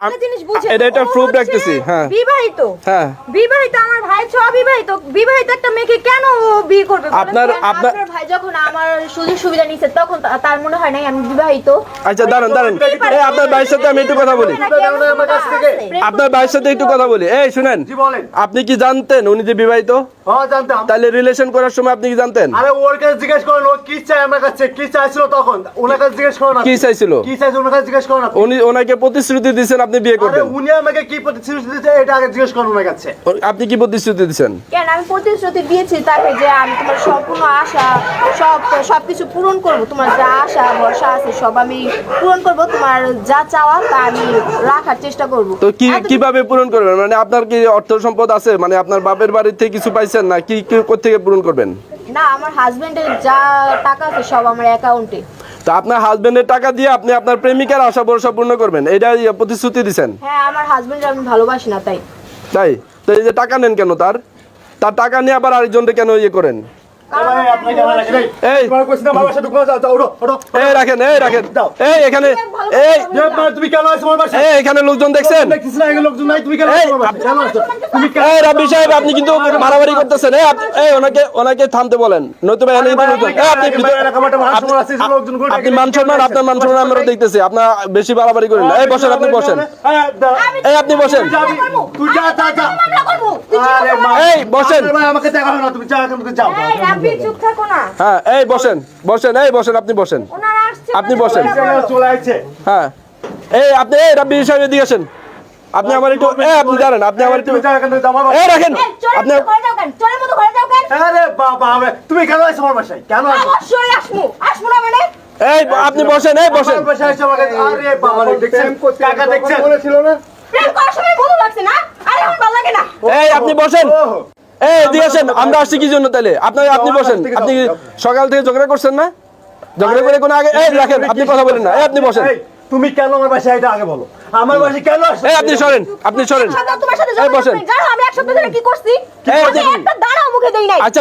একটা এটা একটা ও proof হচ্ছে রাখতেছি, হ্যাঁ। বিবাহিত। হ্যাঁ। বিবাহিত আমার ভাই ছ বিবাহিত বিবাহিত একটা মেয়েকে কেন বিয়ে করবে আপনার আপনার আপনার ভাই যখন আমার সুযোগ সুবিধা নিচ্ছে তখন তার মনে হয় নাই আমি বিবাহিত। আচ্ছা দাঁড়ান দাঁড়ান। এই আপনার ভাইয়ের সাথে আমি একটু কথা বলি। আমার কাছ থেকে আপনার ভাইয়ের সাথে একটু কথা বলি। এই শুনেন। আপনি কি জানতেন উনি যে বিবাহিত? হ্যাঁ তাহলে রিলেশন করার সময় আপনি কি জানতেন? আরে ওর কাছে জিজ্ঞেস করুন ও কি চাই আমার কাছে? কি চাইছিল তখন? ওনার কাছে জিজ্ঞেস করুন কি চাইছিল? কি চাইছিল ওনার কাছে জিজ্ঞেস করুন। উনি ওনাকে প্রতিশ্রুতি দিয়েছেন আপনি বিয়ে আরে করবেন। উনি আমাকে কি প্রতিশ্রুতি দিয়েছে এটা আগে জিজ্ঞেস করুন আমার কাছে। আপনি কি প্রতিশ্রুতি দিয়েছেন? কেন আমি প্রতিশ্রুতি দিয়েছি তাকে যে আমি তোমার সম্পূর্ণ আশা সব সবকিছু পূরণ করব। তোমার যা আশা ভরসা আছে সব আমি পূরণ করব। তোমার যা চাওয়া তা আমি রাখার চেষ্টা করব। তো কি কীভাবে পূরণ করবেন? মানে আপনার কি অর্থ সম্পদ আছে? মানে আপনার বাপের বাড়ি থেকে কিছু পাইছেন না? কি কি থেকে পূরণ করবেন? না আমার হাজবেন্ডের যা টাকা আছে সব আমার অ্যাকাউন্টে তো আপনার হাজবেন্ডের টাকা দিয়ে আপনি আপনার প্রেমিকার আশা ভরসা পূর্ণ করবেন এটা প্রতিশ্রুতি দিছেন? হ্যাঁ আমার হাজবেন্ড আমি ভালোবাসি না তাই। তাই? তো এই যে টাকা নেন কেন তার? তার টাকা নিয়ে আবার আরেকজনকে কেন ইয়ে করেন? লোকজন দেখছেন? রাব্বি সাহেব আপনি কিন্তু মারামারি করতেছেন। এই ওনাকে ওনাকে থামতে বলেন। নতুবা মান সম্মান আপনি মান সম্মান আপনার মান সম্মান আমরা দেখতেছি। আপনার বেশি বাড়াবাড়ি করেন এই বসেন আপনি বসেন। হ্যাঁ, এই আপনি বসেন। তুই যা, যা, যা। আরে এই, বসেন। আপনার ভাই আমাকে না, তুমি যা, এখান যাও। এই রাব্বি চুপ থাকো না হ্যাঁ এই বসেন বসেন এই বসেন আপনি বসেন ওনারা আসছে আপনি বসেন। চলে আসছে হ্যাঁ এই আপনি এই রাব্বি সাহেব এদিকে আসেন আপনি আমার একটু আপনি দাঁড়ান আপনি আমার একটু রাখেন আপনি মতো ঘরে যাও কেন? চোরের মতো ঘরে যাও কেন? আরে বাবা তুমি কেন আছো আমার বাসায় কেন আছো অবশ্যই আসব। আসব না মানে? এই আপনি বসেন এই বসেন আমার বাসায় এসে আরে বাবা দেখছেন কাকা দেখছেন প্রেম করার সময় না? আরে আমার ভালো লাগে না। এই আপনি বসেন। এই আসেন আমরা আসছি কি জন্য তাহলে? আপনি আপনি বসেন। আপনি সকাল থেকে ঝগড়া করছেন না? ঝগড়া করে কোনো আগে এই রাখেন আপনি কথা বলেন না। এই আপনি বসেন। তুমি কেন আমার বাসায় এটা আগে বলো? আমার বাসায় কেন আপনি সরেন আপনি সরেন। তোমার সাথে এই বসেন। আমি এক সপ্তাহ ধরে কি করছি? একটা মুখে দেই নাই। আচ্ছা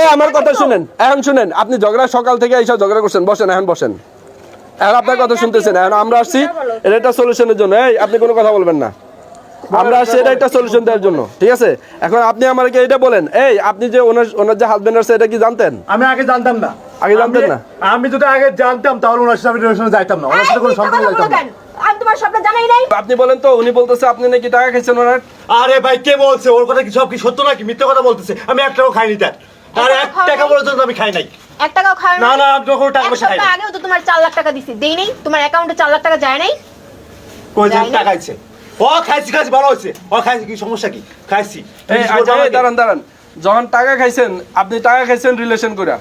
এই আমার কথা শুনেন। এখন শুনেন আপনি ঝগড়া সকাল থেকে এইসব ঝগড়া করছেন। বসেন এখন বসেন। এখন আপনার কথা শুনতেছেন এখন আমরা আসছি এটা একটা সলিউশনের জন্য। এই আপনি কোনো কথা বলবেন না। আমরা আসছি এটা একটা সলিউশন দেওয়ার জন্য ঠিক আছে? এখন আপনি আমাকে এটা বলেন এই আপনি যে ওনার ওনার যে হাজবেন্ড আছে এটা কি জানতেন? আমি আগে জানতাম না। আগে জানতেন না? আমি যদি আগে জানতাম তাহলে ওনার সাথে আমি রিলেশনে যাইতাম না। ওনার সাথে কোনো সম্পর্ক যাইতাম না। আমি তোমার স্বপ্ন জানাই নাই। আপনি বলেন তো উনি বলতেছে আপনি নাকি টাকা খাইছেন ওনার? আরে ভাই কে বলছে? ওর কথা কি সব কি সত্য নাকি? মিথ্যে কথা বলতেছে। আমি এক টাকাও খাইনি তার। আর এক টাকা? বলে তো আমি খাই নাই। এক টাকাও খায় না না আমি কোনো টাকা পয়সা খাই আগেও তো তোমার চার লাখ টাকা দিছি দেই নাই। তোমার অ্যাকাউন্টে চার লাখ টাকা যায় নাই? কই যে টাকা খাইছে? ও খাইছি খাইছি ভালো হয়েছে। ও খাইছি কি সমস্যা কি? খাইছি। দাঁড়ান দাঁড়ান। যখন টাকা খাইছেন আপনি টাকা খাইছেন রিলেশন করে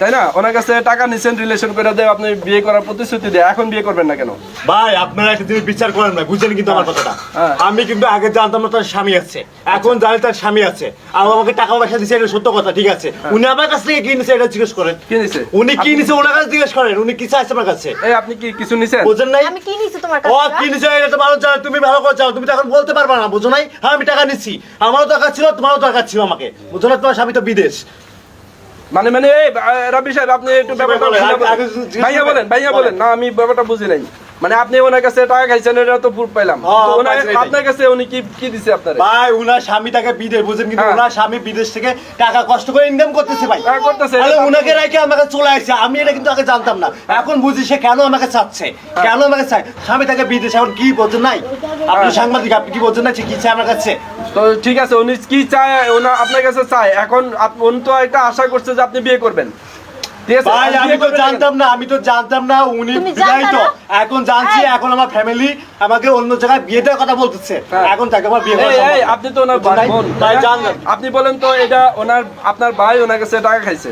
তাই না? ওনার কাছে টাকা নিছেন রিলেশন করে দেয় আপনি বিয়ে করার প্রতিশ্রুতি দেয়। এখন বিয়ে করবেন না কেন? ভাই আপনারা একটা জিনিস বিচার করেন না বুঝলেন কিন্তু আমার কথাটা? হ্যাঁ। আমি কিন্তু আগে জানতাম না তার স্বামী আছে। এখন জানি তার স্বামী আছে। আর আমাকে টাকা পয়সা দিচ্ছে এটা সত্য কথা ঠিক আছে? উনি আমার কাছ থেকে কি নিছে এটা জিজ্ঞেস করেন। কি নিছে? উনি কি নিছে ওনার কাছে জিজ্ঞেস করেন। উনি কি চাইছে আমার কাছে? এই আপনি কি কিছু নিছেন? বুঝেন নাই? আমি কি নিছি তোমার কাছে? ও কি নিছে এটা তো ভালো জানো তুমি ভালো করে জানো তুমি তো এখন বলতে পারবে না বুঝো নাই? হ্যাঁ আমি টাকা নিচ্ছি আমারও দরকার ছিল তোমারও দরকার ছিল আমাকে। বুঝো না তোমার স্বামী তো বিদেশ। মানে মানে এই রাবি সাহেব আপনি একটু ব্যাপারটা ভাইয়া বলেন ভাইয়া বলেন। না আমি ব্যাপারটা বুঝি নাই। মানে আপনি ওনার কাছে টাকা খাইছেন এটা তো প্রুফ পাইলাম। হ্যাঁ, ওনার- আপনার কাছে উনি কি কি দিছে আপনার? ভাই উনার স্বামী তাকে বিদেশ বুঝেন কিন্তু হ্যাঁ। উনার স্বামী বিদেশ থেকে টাকা কষ্ট করে ইনকাম করতেছে ভাই। হ্যাঁ, করতেছে। তাহলে উনাকে রেখে আমাকে চলে আসছে। আমি এটা কিন্তু আগে জানতাম না। এখন বুঝি সে কেন আমাকে চাচ্ছে? হ্যাঁ। কেন আমাকে চায়? স্বামী তাকে বিদেশ এখন কি বোঝেন নাই? আপনি সাংবাদিক আপনি কি বোঝেন না কি চায় আমার কাছে? তো ঠিক আছে উনি কি চায়? ওনা আপনার কাছে চায়। এখন উনি তো একটা আশা করছে যে আপনি বিয়ে করবেন। ভাই আপনি আমি তো করবেন না কেন? জানতাম না আমি তো জানতাম না উনি বিবাহিত এখন জানছি এখন আমার ফ্যামিলি আমাকে অন্য জায়গায় বিয়ে দেওয়ার কথা বলতেছে। হ্যাঁ। এখন তাকে আমার বিয়ে। আপনি তো ওনার বুঝেন ভাই আপনি বলেন তো এটা ওনার আপনার ভাই ওনার কাছে টাকা খাইছে।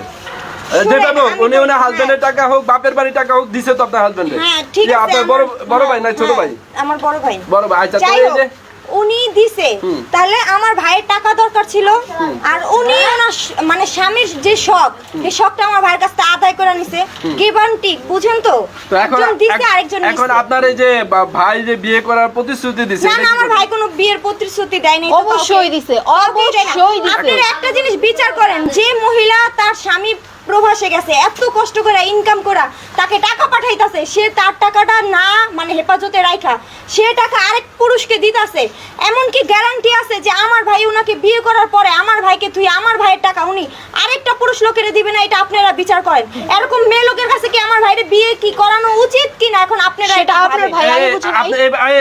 যেটা হোক আমি উনি ওনার হ্যাঁ। হাজবেন্ডের টাকা হোক বাপের বাড়ি টাকা হোক দিছে তো আপনার হাজবেন্ডে হ্যাঁ ঠিক আছে আপনার বড় আমার- বড় ভাই না ছোট হ্যাঁ, ভাই আমার বড় ভাই। বড় ভাই আচ্ছা তো যাই এই হোক, যে উনি দিছে। তাহলে আমার ভাইয়ের টাকা দরকার ছিল আর স্বামীর যে শখ এই শখটা আমার ভাইয়ের কাছ থেকে আদায় করে নিছে গিভান্টিক বুঝেন তো তো এখন একজন দিছে আরেকজন এখন আপনার এই যে ভাই যে বিয়ে করার প্রতিশ্রুতি দিছে না না আমার ভাই কোনো বিয়ের প্রতিশ্রুতি দেয় নাই অবশ্যই। দিছে। অবশ্যই দিছে। আপনারা একটা জিনিস বিচার করেন যে মহিলা তার স্বামী প্রবাসে গেছে এত কষ্ট করে ইনকাম করা তাকে টাকা পাঠাইতাছে সে তার টাকাটা না মানে হেফাজতে রাখা সে টাকা আরেক পুরুষকে দিতাছে। এমনকি গ্যারান্টি আছে যে আমার ভাই ওনাকে বিয়ে করার পরে আমার ভাইকে তুই আমার ভাইয়ের টাকা উনি আরেকটা পুরুষ লোকের দিবে না এটা আপনারা বিচার করেন। এরকম মেয়ে লোকের কাছে কি আমার ভাইয়ের বিয়ে কি করানো উচিত কিনা এখন আপনারা এটা আপনার ভাই আমি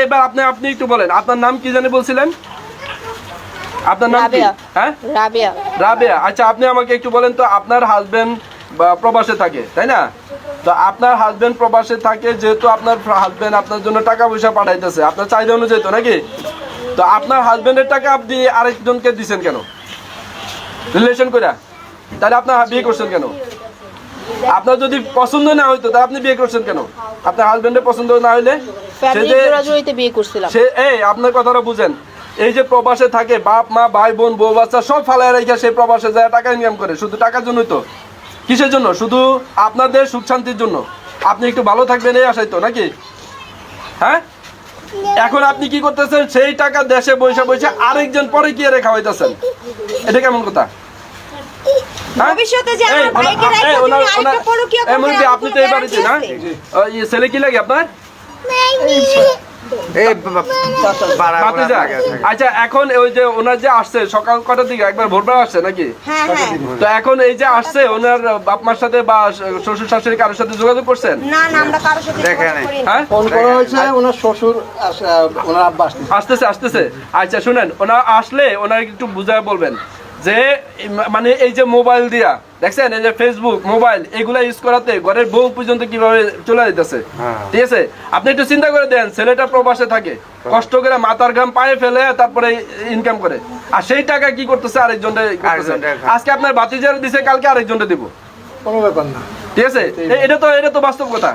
এবার আপনি আপনি একটু বলেন আপনার নাম কি জানি বলছিলেন? আপনার নাম কি? হ্যাঁ? রাবিয়া। রাবেয়া। আচ্ছা আপনি আমাকে একটু বলেন তো আপনার হাজবেন্ড প্রবাসে থাকে তাই না? তো আপনার হাজবেন্ড প্রবাসে থাকে যেহেতু আপনার হাজবেন্ড আপনার জন্য টাকা পয়সা পাঠাইতেছে আপনার চাহিদা অনুযায়ী তো নাকি? তো আপনার হাজবেন্ডের টাকা আপনি আরেকজনকে দিছেন কেন? রিলেশন করে তাহলে আপনার বিয়ে করছেন কেন? আপনার যদি পছন্দ না হইতো তাহলে আপনি বিয়ে করছেন কেন? আপনার হাজবেন্ডের পছন্দ না হইলে সে যে বিয়ে করছিলাম। সে এই আপনার কথাটা বুঝেন। এই যে প্রবাসে থাকে বাপ মা ভাই বোন বউ বাচ্চা সব ফালায় রেখে সেই প্রবাসে যায় টাকা ইনকাম করে শুধু টাকার জন্যই তো। কিসের জন্য? শুধু আপনাদের সুখ শান্তির জন্য। আপনি একটু ভালো থাকবেন এই আশাই তো নাকি? হ্যাঁ? এখন আপনি কি করতেছেন? সেই টাকা দেশে বসে বসে আরেকজন পরে কি রেখা হইতেছেন। এটা কেমন কথা? হ্যাঁ? আপনি তো এই বাড়িতে না? guarantee আছে? ও, ইয়ে, ছেলে কি লাগে আপনার? আচ্ছা এখন ওই যে ওনার যে আসছে সকাল কটার দিকে? একবার ভোরবেলা আসছে নাকি? হ্যাঁ হ্যাঁ। তো এখন এই যে আসছে ওনার বাপ মার সাথে বা শ্বশুর শাশুড়ি কারোর সাথে যোগাযোগ করছেন। হ্যাঁ? ফোন করা হয়েছে ওনার শ্বশুর আস- আসতেছে। আচ্ছা শুনেন ওনা আসলে ওনার একটু বুঝায় বলবেন। যে মানে এই যে মোবাইল দিয়া দেখছেন? এই যে ফেসবুক মোবাইল এগুলা ইউজ করাতে ঘরের বউ পর্যন্ত কীভাবে চলে যেতেছে হ্যাঁ। ঠিক আছে? আপনি একটু চিন্তা করে দেন ছেলেটা প্রবাসে থাকে। কষ্ট করে মাথার ঘাম পায়ে ফেলে তারপরে ইনকাম করে। আর সেই টাকা কি করতেছে আরেকজনটা খা- আজকে আপনার বাতিজার দিছে কালকে আরেকজনটা দিব। কোনো ব্যাপার না। ঠিক আছে? এটা তো এটা তো বাস্তব কথা।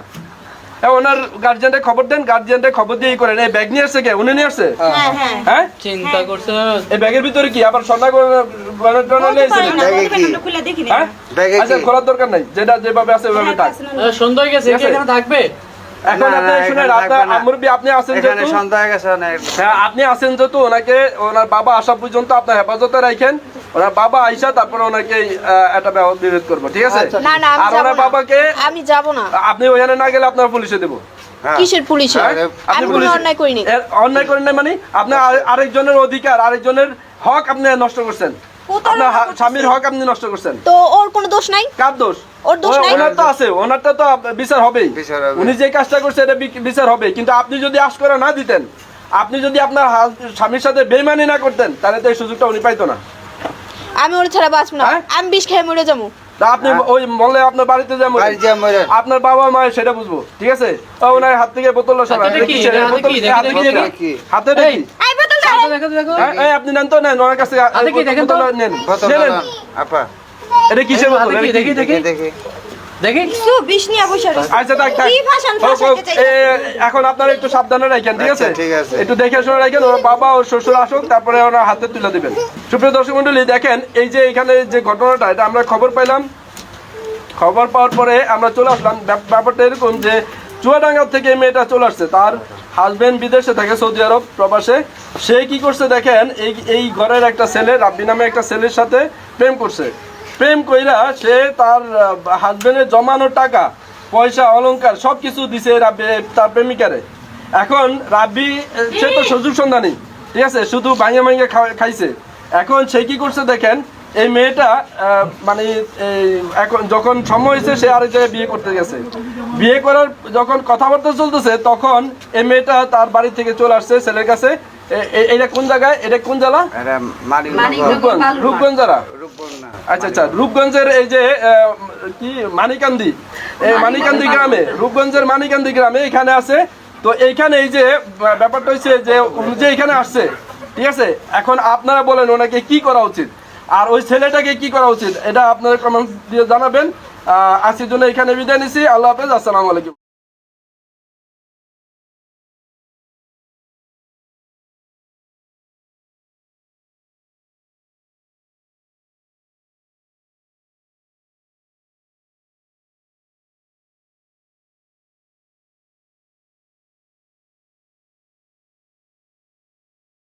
হ্যাঁ, ওনার গার্জিয়ানটা খবর দেন গার্জিয়ানটা খবর দিয়ে করেন। এই ব্যাগ নিয়ে আসছে কে? উনি নিয়ে আসছে? হ্যাঁ হ্যাঁ। হ্যাঁ? চিন্তা করছে। এই ব্যাগের ভিতরে কি? আবার সোনা গয়না টয়না বলতে নিয়েছে পারেন না, ব্যাগে বলতে পারেন, কি? আমরা খুলে দেখি না। হ্যাঁ? ব্যাগে আচ্ছা কি? খোলার দরকার নাই। যেটা যেভাবে আছে ওইভাবে থাক। সুন্দর গেছে। থাকবে? এখন আপনি শুনেন আপনার থাকবে আপনি আছেন যেহেতু? সন্ধ্যা গেছে হ্যাঁ আপনি আছেন যেহেতু ওনাকে ওনার বাবা আসা পর্যন্ত আপনার হেফাজতে রাখেন ওনার বাবা আইসা তারপরে ওনাকে একটা ব্যবহার করব ঠিক আছে। না না আমি আর ওনার বাবাকে আমি যাব না। আপনি ওখানে না গেলে আপনার পুলিশে দেবো। হ্যাঁ। কিসের পুলিশে? হ্যাঁ? অন্যায় করিনি। অন্যায় করেন নাই মানে আপনি আরে- আরেকজনের অধিকার আরেকজনের হক আপনি নষ্ট করছেন। স্বামীর হক আপনি নষ্ট করছেন। তো ওর কোনো দোষ নাই? কার দোষ? ওর দোষ নাই? ওনার তো আছে ওনারটা তো বিচার হবেই। উনি যে কাজটা করছে এটা বিচার হবে। কিন্তু আপনি যদি আশ করে না দিতেন আপনি যদি আপনার স্বামীর সাথে বেমানি না করতেন তাহলে তো এই সুযোগটা উনি পাইতো না। আমি ওর ছাড়া বাঁচব না। হ্যাঁ? আমি বিষ খেয়ে মরে যাব। আপনি ওই মলে আপনার বাড়িতে যাব যা মরে। আপনার বাবা মা সেটা বুঝব। ঠিক আছে? ওনার হাত থেকে বোতল হাতে কি? হাতে কি? আপনি নেন তো নেন ওনার কাছে দেখেন তো। নেন নেন। আপা এটা কিসের বোতল? দেখি, দেখি। দেখি দেখি। আচ্ছা থাক থাক এখন আপনারা একটু সাবধানে রাখেন ঠিক আছে আচ্ছা, ঠিক আছে। একটু দেখে শুনে রাখেন ওর বাবা ও শ্বশুর আসুক তারপরে ওনার হাতে তুলে দিবেন সুপ্রিয় দর্শক মন্ডলী দেখেন এই যে এখানে যে ঘটনাটা এটা আমরা খবর পাইলাম খবর পাওয়ার পরে আমরা চলে আসলাম ব্যাপ- ব্যাপারটা এরকম যে চুয়াডাঙ্গা থেকে মেয়েটা চলে আসছে তার হাজবেন্ড বিদেশে থাকে সৌদি আরব প্রবাসে সে কি করছে দেখেন এই এই ঘরের একটা ছেলে রাব্বি নামে একটা ছেলের সাথে প্রেম করছে। প্রেম কইরা সে তার হাজবেন্ডের জমানো টাকা পয়সা অলংকার সব কিছু দিছে রাব্বি তার প্রেমিকারে। এখন রাব্বি সে তো সুযোগ সন্ধানী ঠিক আছে? শুধু ভাঙে ভাঙে খাইছে। এখন সে কি করছে দেখেন এই মেয়েটা আহ, মানে এখন যখন সময় হয়েছে সে আরেক জায়গায় বিয়ে করতে গেছে। বিয়ে করার যখন কথাবার্তা চলতেছে তখন এই মেয়েটা তার বাড়ি থেকে চলে আসছে ছেলের কাছে। এটা কোন জায়গায়? এটা কোন জেলা? রূপগঞ্জ। রূপগঞ্জ জেলা আচ্ছা আচ্ছা রূপগঞ্জের এই যে আহ, কি মানিকান্দি। এই মানিকান্দি গ্রামে রূপগঞ্জের মানিকান্দি গ্রামে এখানে আছে। তো এইখানে এই যে ব্যাপারটা ব্যাপারটা হচ্ছে যে যে এখানে আসছে ঠিক আছে? এখন আপনারা বলেন ওনাকে কি করা উচিত? আর ওই ছেলেটাকে কি করা উচিত? এটা আপনারা কমেন্ট দিয়ে জানাবেন। আজকের জন্য এখানে বিদায় নিছি। আল্লাহ হাফেজ। আসসালামু আলাইকুম।